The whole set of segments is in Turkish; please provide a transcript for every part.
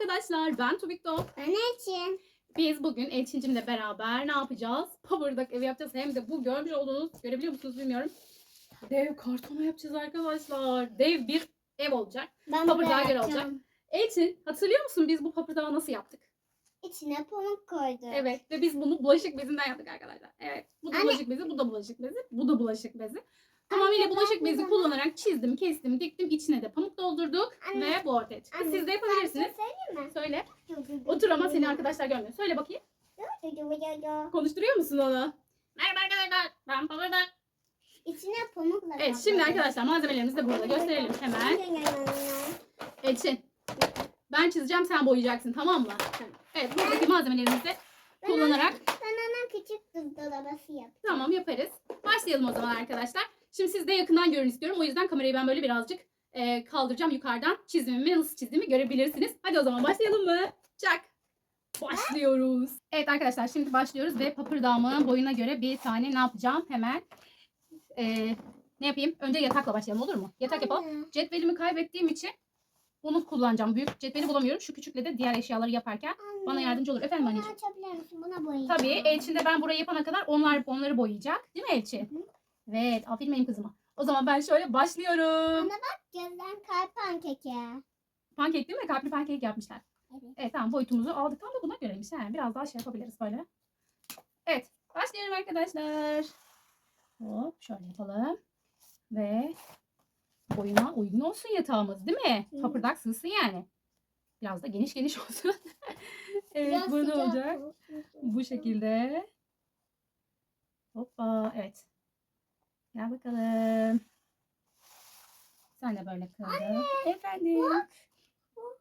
arkadaşlar ben Tubikto. Ben için. Biz bugün Elçincimle beraber ne yapacağız? Pabırdak evi yapacağız. Hem de bu görmüş olduğunuz, görebiliyor musunuz bilmiyorum. Dev kartona yapacağız arkadaşlar. Dev bir ev olacak. Ben Papırdağa göre olacak. Elçin hatırlıyor musun biz bu papırdağı nasıl yaptık? İçine pamuk koydum. Evet ve biz bunu bulaşık bezinden yaptık arkadaşlar. Evet bu da Anne. bulaşık bezi, bu da bulaşık bezi, bu da bulaşık bezi. Tamamıyla bulaşık bezi kullanarak çizdim, kestim, diktim. içine de pamuk doldurduk Anne. ve bu ortaya çıktı. Anne, Siz de Ben yapabilirsiniz. size söyleyeyim mi? Söyle. Otur ama seni arkadaşlar görmüyor. Söyle bakayım. Konuşturuyor musun onu? Merhaba arkadaşlar. Ben Pabırdak. İçine pamukla Evet şimdi arkadaşlar malzemelerimizi de burada gösterelim hemen. Elçin. Ben çizeceğim sen boyayacaksın tamam mı? Evet buradaki malzemelerimizi de kullanarak Ben ona küçük buzdolabası yap. tamam yaparız. Başlayalım o zaman arkadaşlar. Şimdi siz de yakından görün istiyorum. O yüzden kamerayı ben böyle birazcık e, kaldıracağım yukarıdan. Çizimimi nasıl çizdiğimi görebilirsiniz. Hadi o zaman başlayalım mı? Çak. Başlıyoruz. Evet arkadaşlar şimdi başlıyoruz ve papırdağımın boyuna göre bir tane ne yapacağım? Hemen e, ne yapayım? Önce yatakla başlayalım olur mu? Yatak yapalım. Cetvelimi kaybettiğim için bunu kullanacağım. Büyük cetveli bulamıyorum. Şu küçükle de diğer eşyaları yaparken anne. bana yardımcı olur. Efendim Bunu anneciğim. açabilir misin? Buna boyayacağım. Tabii Elçin de ben burayı yapana kadar onlar onları boyayacak. Değil mi Elçin? Hı. Evet. Aferin benim kızıma. O zaman ben şöyle başlıyorum. Anne bak gözden kalp pankeki. Pankek değil mi? Kalpli pankek yapmışlar. Evet. Evet tamam boyutumuzu aldık. Tam da buna göreymiş. He, biraz daha şey yapabiliriz böyle. Evet. Başlıyorum arkadaşlar. Hop şöyle yapalım. Ve boyuna uygun olsun yatağımız değil mi? Hı. Papırdak sığsın yani. Biraz da geniş geniş olsun. evet Biraz burada olacak. Bu şekilde. Hoppa evet. Gel bakalım. Sen de böyle kaldın. Efendim. Bak.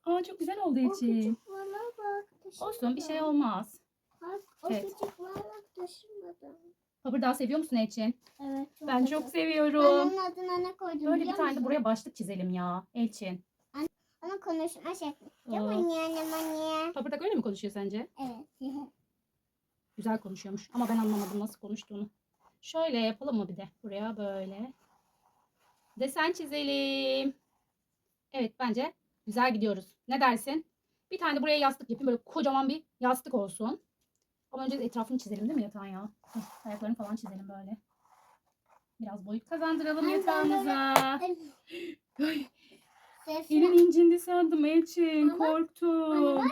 Aa çok güzel oldu O için. bak. Olsun bir şey olmaz. Bak, o Evet. Papırdağı seviyor musun Elçin? Evet. Çok Ben çok Ben seviyorum. onun adına ne koydum Böyle bir tane de musun? buraya başlık çizelim ya Elçin. Ama konuşma şekli. Anne anne anne. Papırdak öyle mi konuşuyor sence? Evet. Güzel konuşuyormuş ama ben anlamadım nasıl konuştuğunu. Şöyle yapalım mı bir de? Buraya böyle. Desen çizelim. Evet bence güzel gidiyoruz. Ne dersin? Bir tane de buraya yastık yapayım. Böyle kocaman bir yastık olsun. Ama önce etrafını çizelim değil mi yatağın ya? Ayaklarını falan çizelim böyle. Biraz boyut kazandıralım yatağımıza. Elin incindi sandım Elçin. Korktum.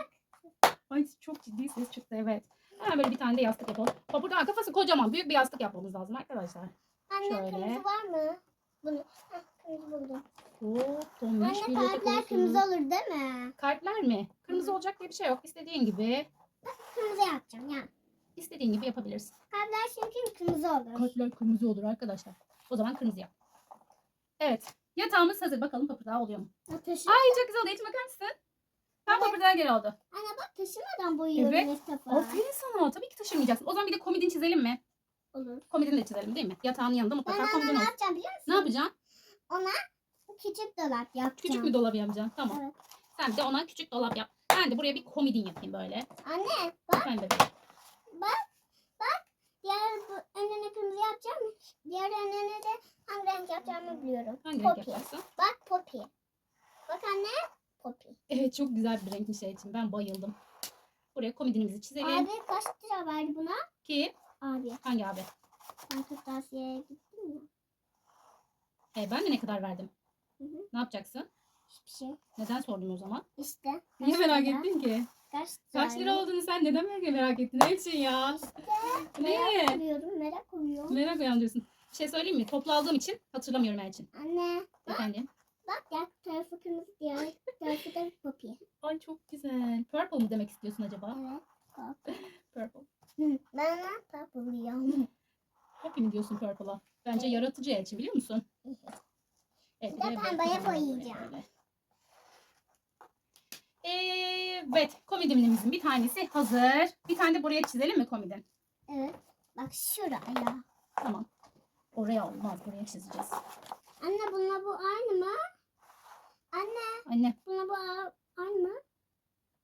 Ay çok ciddi ses çıktı evet. Hemen böyle bir tane de yastık yapalım. Papırdak kafası kocaman. Büyük bir yastık yapmamız lazım arkadaşlar. Anne Şöyle. kırmızı var mı? Bunu. Kırmızı buldum. Hop, tombiş Anne bir yatak kalpler olsun. kırmızı olur değil mi? Kalpler mi? Kırmızı olacak diye bir şey yok. İstediğin gibi, Kırmızı yapacağım ya. istediğin gibi yapabilirsin. Kalpler çünkü kırmızı olur. Kalpler kırmızı olur arkadaşlar. O zaman kırmızı yap. Evet. Yatağımız hazır. Bakalım papırdağı oluyor mu? Ya taşı- Ay çok güzel oldu. Hiç bakar mısın? Tam Evet. papırdağa göre oldu. Anne bak taşımadan boyuyorum Evet. ilk defa. Aferin sana. Tabii ki taşımayacaksın. O zaman bir de komodin çizelim mi? Olur. Komodin de çizelim değil mi? Yatağın yanında Ben mutlaka ona komodin ne olsun. yapacağım biliyor musun? Ne yapacaksın? Küçük dolap yapacağım. Küçük bir dolabı yapacaksın. Tamam. Evet. Sen de ona küçük dolap yap. Ben de buraya bir komodin yapayım böyle. Anne bak Efendim bebeğim. diğer bu önüne kırmızı yapacağım. Diğer önüne de hangi renk yapacağımı biliyorum. Hangi renk yapacaksın? Bak Poppy. Bak anne. Poppy. Evet çok güzel bir renkmiş şey için. Ben bayıldım. Buraya komodinimizi çizelim. Abi kaç lira verdi buna? Ki Abi hangi abi? ben kırtasiyeye gittim ya. E, ben de ne kadar verdim? Hı hı. Ne yapacaksın? Hiçbir şey. Neden sordun o zaman? İşte. Niye kaç merak lira? ettin ki? Kaç Kaç lira olduğunu sen neden merak- merak ettin? Ne için ya? Ne? Merak oluyorum. Merak oluyorum. Merak uyandırıyorsun. Bir şey söyleyeyim mi? Toplu aldığım için hatırlamıyorum Elçin. Anne Efendim? Bak ya tarafı kırmızı diğer tarafı da Poppy. Ay çok güzel. Purple mı demek istiyorsun acaba? Evet. Purple. Hı, Ben ne yapabiliyorum? Poppy mi diyorsun Purple'a? Bence yaratıcı Elçin biliyor musun? Evet, Bir de pembeye boyayacağım. Evet, komodinimizin bir tanesi hazır. Bir tane de buraya çizelim mi komodin? Evet. Bak şuraya. Tamam. Oraya olmaz, buraya çizeceğiz. Anne bununla bu aynı mı? Anne Anne, bununla bu aynı mı?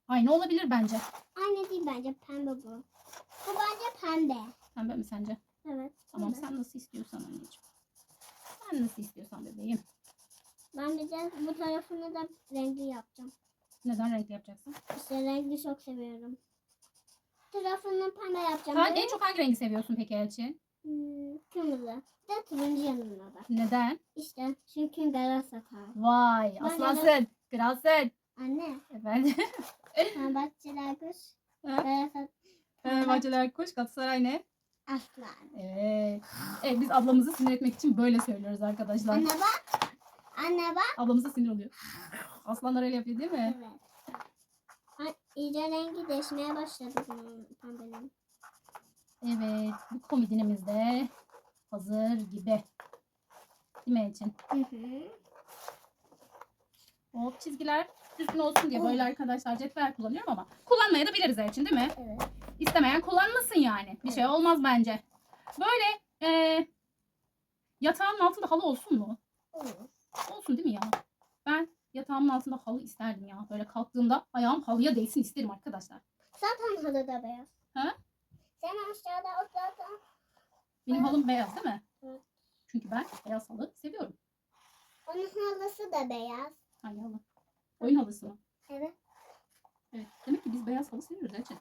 aynı olabilir bence. Aynı değil bence pembe bu. Bu bence pembe. Pembe mi sence? Evet. Tamam, pembe. sen nasıl istiyorsan anneciğim. Sen nasıl istiyorsan bebeğim. Ben bir de bu tarafını da renkli yapacağım. Neden renkli yapacaksın? İşte renkli çok seviyorum. Tarafını pembe yapacağım. Böyle, en çok hangi rengi seviyorsun peki Elçin? Hmm, kırmızı. Bir de turuncu yanına da. Neden? İşte çünkü Galatasaray. Vay Ben aslansın. Kralsın. Anne, Efendim. Fenerbahçeler kuş. Ha? Galatasaray Fenerbahçeler koş Galatasaray ne? aslan. Evet. Evet biz ablamızı sinir etmek için böyle söylüyoruz arkadaşlar. Anne bak. Anne bak. Ablamıza sinir oluyor. Aslanlar öyle yapıyor değil mi? Evet. Ha, iyice rengi değişmeye başladı bunun pembenin. Evet. Bu komodinimiz de hazır gibi. Değil mi Elçin? Hı hı. Hop çizgiler düzgün olsun diye böyle arkadaşlar cetvel kullanıyorum ama kullanmaya da biliriz Elçin değil mi? Evet. İstemeyen kullanmasın yani. Bir şey olmaz bence. Böyle e, yatağın altında halı olsun mu? Olur. Olsun değil mi ya? Ben yatağımın altında halı isterdim ya. Böyle kalktığımda ayağım halıya değsin isterim arkadaşlar. Zaten halıda beyaz. Ha? Sen aşağıda o zaten. Benim halım beyaz değil mi? Evet. Çünkü ben beyaz halı seviyorum. Onun halısı da beyaz. Hangi halı? Oyun halısı mı? Evet. Evet. Demek ki biz beyaz halı seviyoruz Elçin.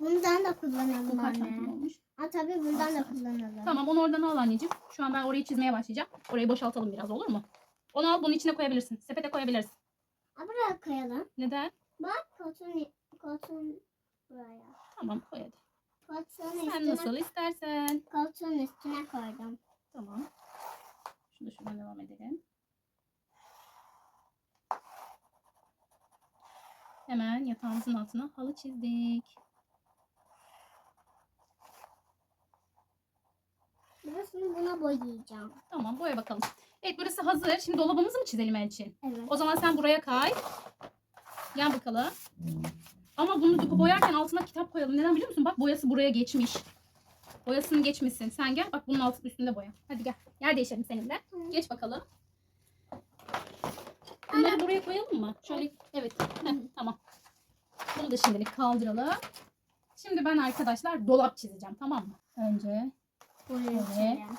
Bundan da kullanalım kaç santim anne. olmuş? Ha tabii bundan da kullanalım. Tamam onu oradan al anneciğim. Şu an ben orayı çizmeye başlayacağım. Orayı boşaltalım biraz olur mu? Onu al bunun içine koyabilirsin. Sepete koyabiliriz. Ha, buraya koyalım. Neden? Bak koltuğun, koltuğun buraya. Tamam koy hadi. Sen üstüne, nasıl istersen. koltuğun üstüne koydum. Tamam. Şunu şuradan devam edelim. Hemen yatağımızın altına halı çizdik. Burasını buna boyayacağım. Tamam boya bakalım. Evet burası hazır. Şimdi dolabımızı mı çizelim Elçin? Evet. O zaman sen buraya kay. Gel bakalım. Ama bunu boyarken altına kitap koyalım. Neden biliyor musun? Bak boyası buraya geçmiş. Boyasının geçmesin. Sen gel bak bunun altı üstünde boya. Hadi gel. Yer değişelim seninle. Geç bakalım. Bunları buraya koyalım mı? Şöyle evet. Heh, tamam. Bunu da şimdilik kaldıralım. Şimdi ben arkadaşlar dolap çizeceğim tamam mı? Önce Boyayacağım.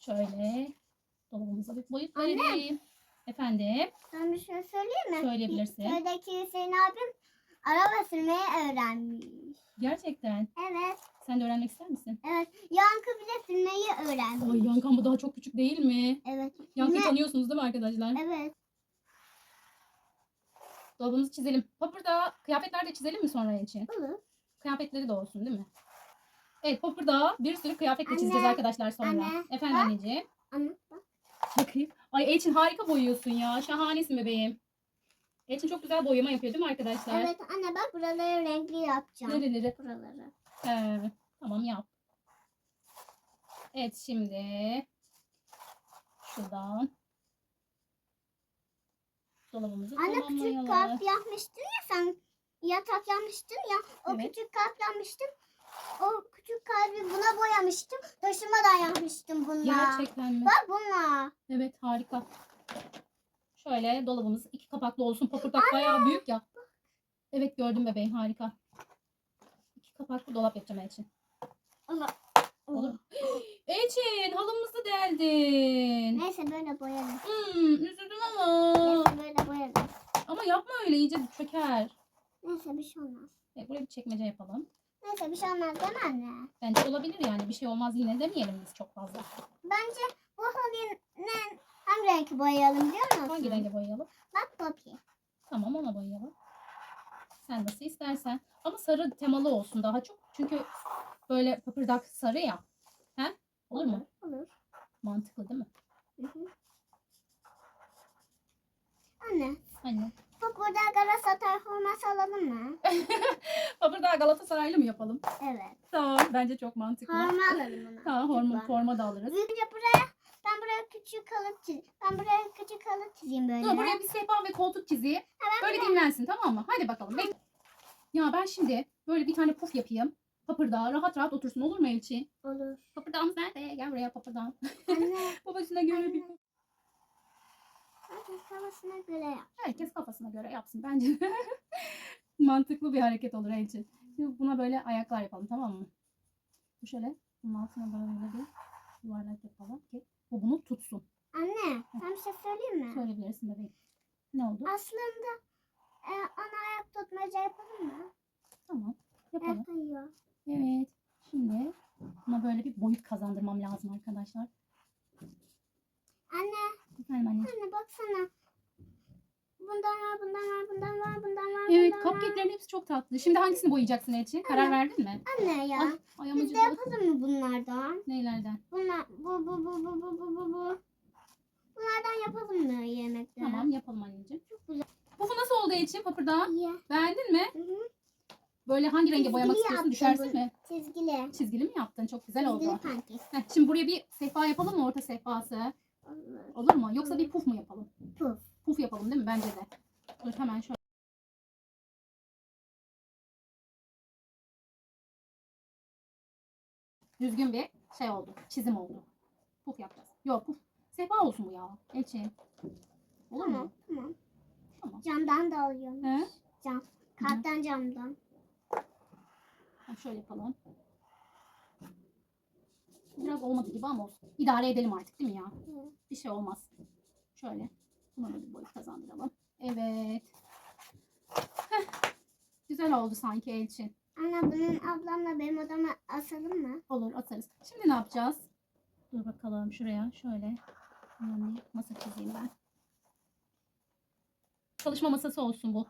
şöyle dolabımıza bir boyut verelim. Efendim Sen bir şey söyleyeyim mi? söyleyebilirsin. Köydeki Hüseyin abim araba sürmeyi öğrenmiş. Gerçekten. Evet. Sen de öğrenmek ister misin? Evet. Yankı bile sürmeyi öğrenmiş. Ay Yankan bu daha çok küçük değil mi? Evet. Yankı'yı Ne? tanıyorsunuz değil mi arkadaşlar? Evet. Dolabımızı çizelim. Popper'da kıyafetler de çizelim mi sonra için? Olur. Kıyafetleri de olsun değil mi? Evet Popper'da bir sürü kıyafet de Anne, çizeceğiz arkadaşlar sonra. anne, Efendim bak. anneciğim. Anlat bak. Bakayım. Ay Elçin harika boyuyorsun ya. Şahanesin bebeğim. Elçin çok güzel boyama yapıyor değil mi arkadaşlar? Evet anne bak buraları renkli yapacağım. Nereleri? Buraları. He, tamam yap. Evet şimdi şuradan dolabımızı Anne küçük kalp yapmıştın ya sen yatak yapmıştın ya o Evet. küçük kalp yapmıştım. O küçük kalbi buna boyamıştım. Taşımadan yapmıştım bununla. Gerçekten mi? Bak bununla. Evet harika. Şöyle dolabımız iki kapaklı olsun. Papırdak bayağı büyük ya. Evet gördüm bebeğim harika. İki kapaklı dolap yapacağım Elçin. Allah. Olur mu? Elçin halımızı deldin. Neyse böyle boyarız. Hmm, üzüldüm ama. Neyse böyle boyarız. Ama yapma öyle iyice çöker. Neyse bir şey olmaz. Evet, buraya bir çekmece yapalım. Neyse bir şey olmaz değil mi anne? Bence olabilir yani bir şey olmaz yine demeyelim biz çok fazla. Bence bu halıyı ne, hangi renk boyayalım biliyor musun? Hangi renge boyayalım? Bak Poppy. Tamam ona boyayalım. Sen nasıl istersen. Ama sarı temalı olsun daha çok. Çünkü böyle papırdak sarı ya. He? Olur mu? Olur. Mantıklı değil mi? Hı hı. Anne, Anne. burada Galatasaray forması alalım mı? Papırdağı Galatasaraylı mı yapalım? Evet. Tamam. Bence çok mantıklı. Forma alalım ona. Forma, Lütfen. forma da alırız. Büyükçe buraya, ben buraya küçük kalıp çiz. Ben buraya küçük kalıp çizeyim böyle. Dur buraya bir sehpa ve koltuk çizeyim. ben Böyle dinlensin tamam mı? Hadi bakalım. Bek- Ya ben şimdi böyle bir tane puf yapayım. Papırdağı rahat rahat otursun olur mu Elçi? Olur. Papırdağımız nerede? Gel buraya papırdağım. Anne, Babasına göre bir herkes kafasına göre yap. Herkes kafasına göre yapsın bence. Mantıklı bir hareket olur Elçin. Şimdi buna böyle ayaklar yapalım tamam mı? Bu şöyle bunun altına böyle bir yuvarlak yapalım ki bu bunu tutsun. Anne, sen bir şey söyleyeyim mi? Söyleyebilirsin bebeğim. Ne oldu? Aslında e, ona ayak tutmaca yapalım mı? Tamam. Yapalım. Ayak kayıyor. Evet. Şimdi buna böyle bir boyut kazandırmam lazım arkadaşlar. Anne, Efendim anneciğim. anne baksana. Bundan var, bundan var, bundan var, bundan var, Evet bundan cupcake'lerin hepsi çok tatlı. Şimdi hangisini boyayacaksın Elçin? Karar verdin mi? Anne ya. Ay, ayağım Biz de yapalım mı bunlardan? Neylerden? Bunlar, bu, bu, bu, bu, bu, bu, bu, bu. Bunlardan yapalım mı yemekte? Tamam yapalım anneciğim. Çok güzel. Pufu nasıl oldu Elçin papırdağı? İyi. Beğendin mi? Hı hı. Böyle hangi renge boyamak Çizgili istiyorsun? Düşersin mi? Çizgili. Çizgili mi yaptın? Çok güzel Çizgili oldu. Heh, şimdi buraya bir sehpa yapalım mı? Orta sehpası. Olur. Olur mu? Yoksa bir puf mu yapalım? Puf. Puf yapalım değil mi? Bence de. Dur hemen şöyle. Düzgün bir şey oldu. Çizim oldu. Puf yapacağız. Yok puf. Sehpa olsun bu ya. Elçin. Olur Tamam, mu? tamam. Tamam. Camdan da alıyorum. He? Cam. Kalpten camdan. Ha, şöyle yapalım. Biraz olmadı gibi ama olsun. İdare edelim artık değil mi ya? Hı. Bir şey olmaz. Şöyle. Buna da bir boyut kazandıralım. Evet. Heh. Güzel oldu sanki Elçin. Anne bunun ablamla benim odama asalım mı? Olur atarız. Şimdi ne yapacağız? Dur bakalım şuraya şöyle. Bir masa çizeyim ben. Çalışma masası olsun bu.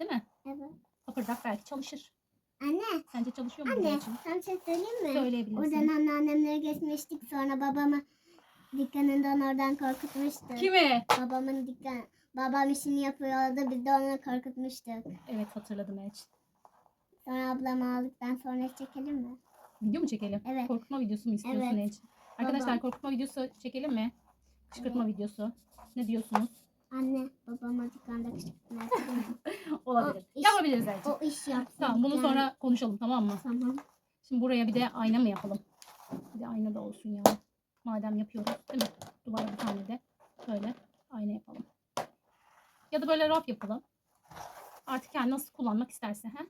Değil mi? Evet. Papırdak belki çalışır. Anne, Sence çalışıyor mu? bu anne Elçin? sen şey söyleyeyim mi? Söyleyebilirsin. Oradan anneannemlere geçmiştik sonra babamı dükkanından oradan korkutmuştuk. Kime? Babamın dükkan babam işini yapıyordu biz de onu korkutmuştuk. Evet hatırladım Elçin. Sonra ablamı aldıktan sonra çekelim mi? Video mu çekelim? Evet. Korkutma videosu mu istiyorsun Evet. Elçin? Arkadaşlar Babam. korkutma videosu çekelim mi? Kışkırtma videosu. Ne diyorsunuz? Anne babama dükkanda kışkırtma? Olabilir. iş- Yapabiliriz Elçin. O iş yapsın. Tamam bunu dükkan- sonra konuşalım tamam mı? Tamam. Şimdi buraya bir de ayna mı yapalım? Bir de ayna da olsun ya. Madem yapıyoruz değil mi? Duvara bir tane de böyle ayna yapalım. Ya da böyle raf yapalım. Artık kendi nasıl kullanmak istersen. He?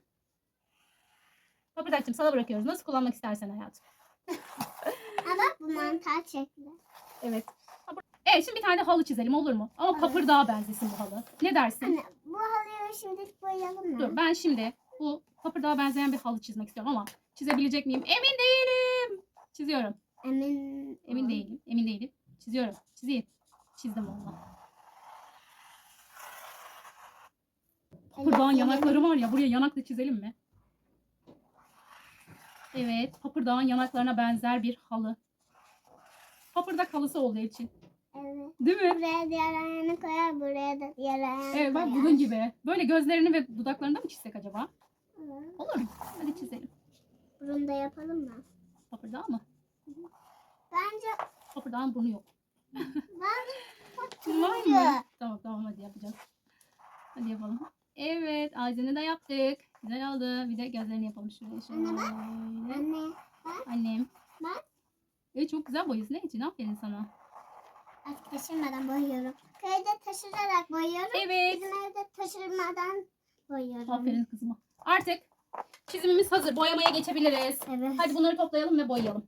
Papırdakçım sana bırakıyoruz. Nasıl kullanmak istersen hayatım. Ha bak bu mantar şekli. Evet. Evet şimdi bir tane halı çizelim olur mu? Ama Evet. papırdağa benzesin bu halı. Ne dersin? Anne bu halıyı şimdilik boyayalım mı? Dur ben şimdi bu papırdağa benzeyen bir halı çizmek istiyorum ama çizebilecek miyim? Emin değilim. Çiziyorum. Emin. Emin değilim. Emin değilim. Çiziyorum. Çizeyim. Çizdim valla. Papırdağın yanakları var ya. Buraya yanakla çizelim mi? Evet. Papırdağın yanaklarına benzer bir halı. Papırdak halısı olduğu için. Evet. Değil mi? Buraya diğer ayağını koyar, buraya da diğer ayağını Evet bak koyar. bunun gibi. Böyle gözlerini ve dudaklarını da mı çizsek acaba? Evet. Olur mu? Hadi çizelim. Burunu da yapalım mı? Papırdağı mı? Bence Papırdağın burnu yok. ben Var mı? Tamam tamam hadi yapacağız. Hadi yapalım. Evet ağzını da yaptık. Güzel oldu. Bir de gözlerini yapalım şuraya şöyle. Anne Anne Annem. bak Evet çok güzel boyuyorsun. Ne için? Aferin sana. artık taşırmadan boyuyorum. Köyde taşırarak boyuyorum. Evet. Bizim evde taşırmadan boyuyorum. Aferin kızıma. Artık çizimimiz hazır. Boyamaya geçebiliriz. Evet. Hadi bunları toplayalım ve boyayalım.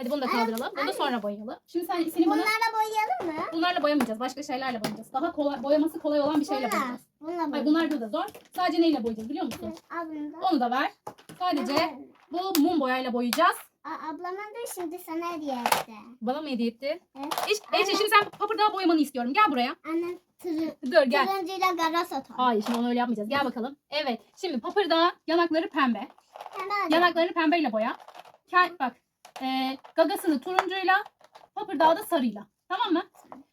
Hadi bunu da kaldıralım. Bunu da sonra boyayalım. Şimdi sen senin bana Bunlarla boyayalım mı? bunlarla boyamayacağız. Başka şeylerle boyayacağız. Daha kolay, boyaması kolay olan bir şeyle Bunlar. boyayacağız. Bununla Ay boyayalım. bunlar da zor. Sadece neyle boyayacağız biliyor musun? Al bunu da. Onu da ver. Sadece bu mum boyayla boyayacağız. Aa, ablamın da şimdi sana hediye etti. Bana mı hediye etti? Evet. İş, Ece şimdi sen papırdağı boyamanı istiyorum. Gel buraya. Annem tırı, Dur gel. turuncuyla garas atar. Hayır şimdi onu öyle yapmayacağız. Gel bakalım. Evet. Şimdi papırdağı yanakları pembe. Alacağım. Yanaklarını pembeyle boya. Kel, bak. E, gagasını turuncuyla. Papırdağı da sarıyla. Tamam mı?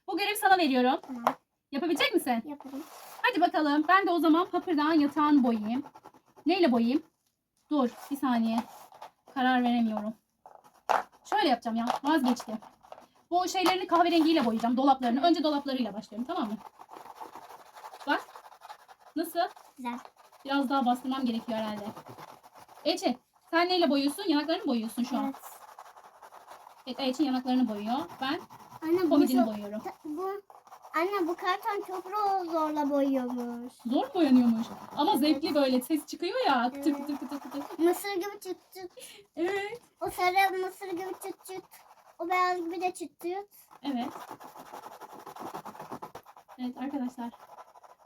Bu görevi sana veriyorum. Tamam Yapabilecek misin? yaparım. Hadi bakalım. Ben de o zaman papırdağın yatağını boyayayım. Neyle boyayayım? Dur bir saniye. Karar veremiyorum. Şöyle yapacağım ya. Vazgeçtim. Bu şeylerini kahverengiyle boyayacağım. Dolaplarını. Önce dolaplarıyla başlıyorum. Tamam mı? Bak. Nasıl? Güzel. Biraz daha bastırmam gerekiyor herhalde. Ece sen neyle boyuyorsun? Yanaklarını mı boyuyorsun şu an? Evet. Evet Ece yanaklarını boyuyor. Ben Anne komidini çok, boyuyorum. bu Anne bu karton çok zorla boyuyormuş. Zor mu boyanıyormuş? Ama zevkli böyle. Ses çıkıyor ya. Kıtır Evet. kıtır kıtır kıtır. Mısır gibi çıt çıt. Evet. O sarı mısır gibi çıt çıt. O beyaz gibi de çıt çıt. Evet. Evet arkadaşlar.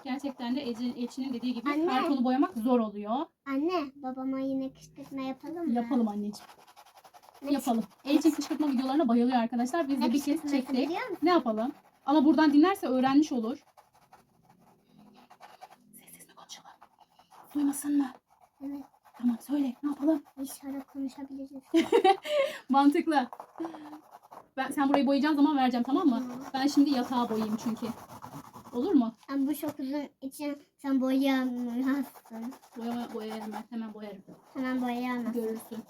Gerçekten de Ece, Elçin'in dediği gibi Anne. konu boyamak zor oluyor. Anne babama yine kışkırtma yapalım mı? Yapalım anneciğim. Ne Yapalım. Elçin kışkırtma videolarına bayılıyor arkadaşlar. Biz de bir kez kışkırtması çektik. Ne yapalım? Ama buradan dinlerse öğrenmiş olur. Sessiz mi konuşalım? Duymasın mı? Evet. Tamam söyle. Ne yapalım? İşaret konuşabiliriz. Mantıklı. Ben sen burayı boyayacağın zaman vereceğim tamam mı? Ben şimdi yatağı boyayayım çünkü. Olur mu? Ama bu çok uzun için sen boyayamazsın. Boyama, boyarım ben. Hemen boyarım. Hemen boyayamazsın. Görürsün.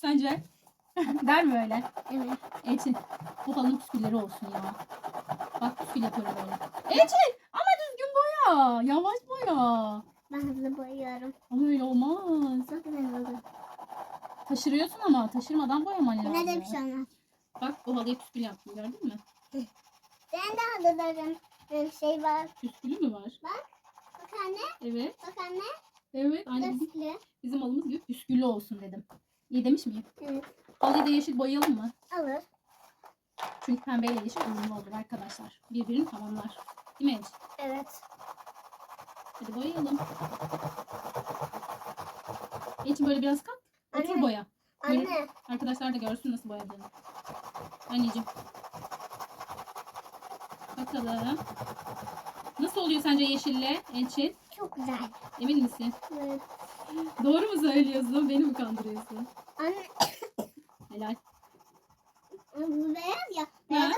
Sence? Der mi öyle? Evet. Elçin. Bu halının püskülleri olsun ya. Bak püskül yapıyorum böyle. Elçin! Ama düzgün boya. Yavaş boya. Ben hızlı boyuyorum. Ama öyle olmaz. Çok güzel oldu. Taşırıyorsun ama taşırmadan boyaman lazım. Yine de bir şey olmaz. Bak bu halıya püskül yaptım gördün mü? Ben de halılarım. Bir şey var. Püskülü mü var? Bak anne. Evet. Bak anne. Evet. Aynı bizim, Nasıl? bizim halımız gibi püsküllü olsun dedim. İyi demiş miyim? Evet. Halıyı da yeşil boyayalım mı? Alır. Çünkü pembeyle yeşil uyumlu olur arkadaşlar. Birbirini tamamlar. Değil mi Ece? Evet. Hadi boyayalım. Elçin böyle biraz kalk. Otur Anne. boya. Böyle- Anne. Arkadaşlar da görsün nasıl boyadığını. Anneciğim. Bakalım. Nasıl oluyor sence yeşille Elçin? Çok güzel. Emin misin? Evet. Doğru mu söylüyorsun? Beni mi kandırıyorsun? Anne. Helal. Bu beyaz ya. Beyaza.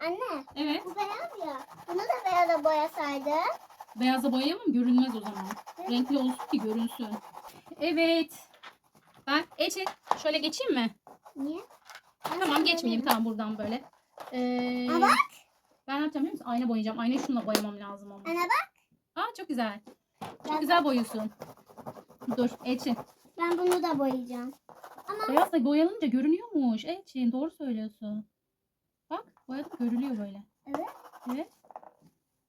Anne. Evet. Bu beyaz ya. Bunu da beyaza boyasaydı. Beyaza boyayamam görünmez o zaman. Renkli olsun ki görünsün. Evet. Ben Elçin şöyle geçeyim mi? Niye? Tamam geçmeyeyim tamam buradan böyle. Ee, Aa, bak. Ben ne yapacağım biliyor musun? Ayna boyayacağım. Aynayı şununla boyamam lazım ama. Anne bak. Aa çok güzel. Çok Ben- güzel boyuyorsun. Dur Elçin. Ben bunu da boyayacağım. Ama Beyaz da boyanınca görünüyormuş. Elçin doğru söylüyorsun. Bak boyadık görülüyor böyle. Evet. Evet.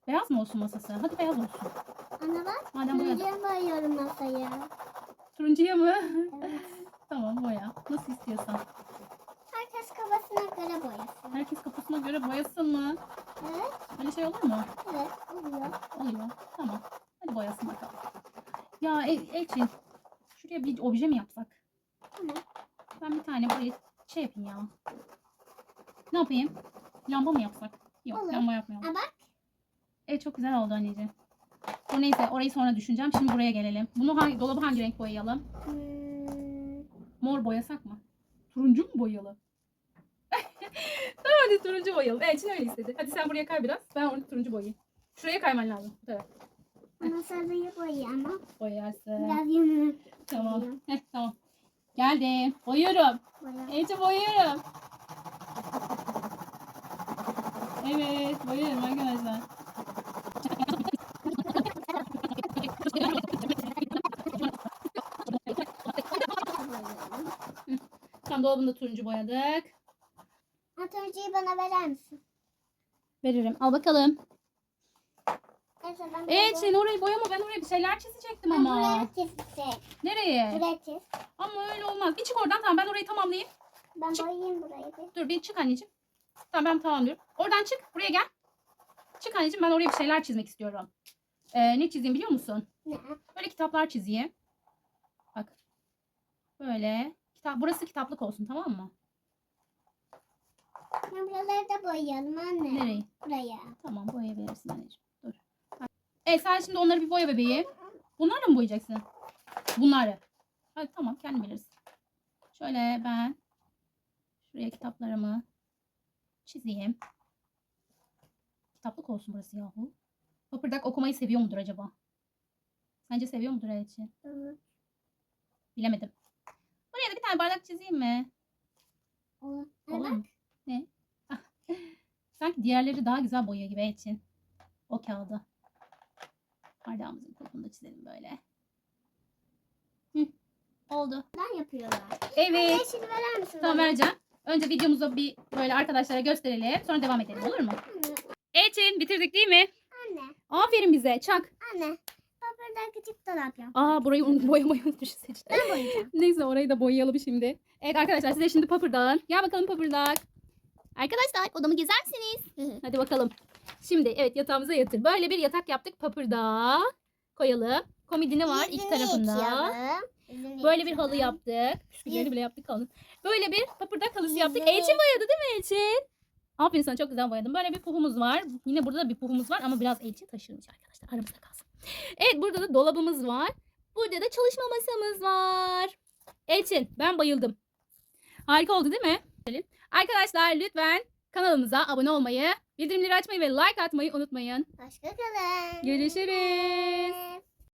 Beyaz mı olsun masası? Hadi beyaz olsun. anne bak. Madem boyadık. Turuncuya boyuyorum masayı. Turuncuya mı? Evet. tamam boya. Nasıl istiyorsan. Göre boyasın. Herkes kafasına göre boyasın mı? Evet. Öyle şey olur mu? Evet. Oluyor. Oluyor. Tamam. Hadi boyasın bakalım. Ya El- Elçin. Şuraya bir obje mi yapsak? Tamam. Ben bir tane buraya şey yapayım ya. Ne yapayım? Lamba mı yapsak? Yok Olur. lamba yapmayalım. Aa, bak. Evet çok güzel oldu anneciğim. O neyse orayı sonra düşüneceğim. Şimdi buraya gelelim. Bunu hangi, dolabı hangi renk boyayalım? Hmm, Mor boyasak mı? Turuncu mu boyayalım? Hadi turuncu boyayalım. Elçin öyle istedi. Hadi sen buraya kay biraz. Ben onu turuncu boyayayım. Şuraya kayman lazım. Evet. ama sarıyı boyayamam. Boyarsın. Biraz yumuşak Tamam. Heh, tamam. Geldim. Boyuyorum. boya. Elçin boyuyorum. Evet boyuyorum arkadaşlar. Tam dolabında turuncu boyadık. Atölyeyi bana verer misin? Veririm. Al bakalım. Neyse ben Evet sen orayı boyama ben oraya bir şeyler çizecektim Ben ama. buraya çizecek. Nereye? Buraya çiz. Ama öyle olmaz. Bir çık oradan tamam ben orayı tamamlayayım. Ben Çık. boyayayım burayı bir. Dur bir çık anneciğim. Tamam ben tamamlıyorum. Oradan çık buraya gel. Çık anneciğim ben oraya bir şeyler çizmek istiyorum. Ee, ne çizeyim biliyor musun? Ne? Böyle kitaplar çizeyim. Bak. Böyle. Kitap, burası kitaplık olsun tamam mı? Ben buraları da boyayalım anne. Nereyi? Buraya. Tamam boyayabilirsin anneciğim. Dur. Evet sen şimdi onları bir boya bebeğim. Bunlarla mı boyayacaksın? Bunları. Hadi tamam kendin bilirsin. Şöyle ben şuraya kitaplarımı çizeyim. Kitaplık olsun burası yahu. Papırdak okumayı seviyor mudur acaba? Sence seviyor mudur Elçin? Evet. Bilemedim. Buraya da bir tane bardak çizeyim mi? Olur. Olur mu? Ne? Ah. Sanki diğerleri daha güzel boya gibi için. O kağıdı. Bardağımızın kulpunu da çizelim böyle. Hı. Oldu. Ben yapıyorlar. Evet. Yeşil verer misin Tamam bana? vereceğim. Önce videomuzu bir böyle arkadaşlara gösterelim. Sonra devam edelim olur mu? Anne. Elçin bitirdik değil mi? Anne. Aferin bize. Çak. Anne. Papırda küçük dolap yap. Aa burayı un- boyamayı unutmuşuz. Ben boyayacağım. Neyse orayı da boyayalım şimdi. Evet arkadaşlar size şimdi papırdağın. Gel bakalım papırdak. Arkadaşlar odamı gezer misiniz? Hadi bakalım. Şimdi evet yatağımıza yatır. Böyle bir yatak yaptık papırda. Koyalım. Komodini var iki Yüzünü tarafında. Böyle bir halı yaptık. Püskülleri Yüz- bile yaptık kalın. Böyle bir papırdak halısı yaptık. Elçin boyadı değil mi Elçin? Aferin sana çok güzel boyadın. Böyle bir pufumuz var. Yine burada da bir pufumuz var ama biraz Elçin taşırmış arkadaşlar. Aramızda kalsın. Evet burada da dolabımız var. Burada da çalışma masamız var. Elçin ben bayıldım. Harika oldu değil mi? Arkadaşlar lütfen kanalımıza abone olmayı, bildirimleri açmayı ve like atmayı unutmayın. Başka kalın. Görüşürüz.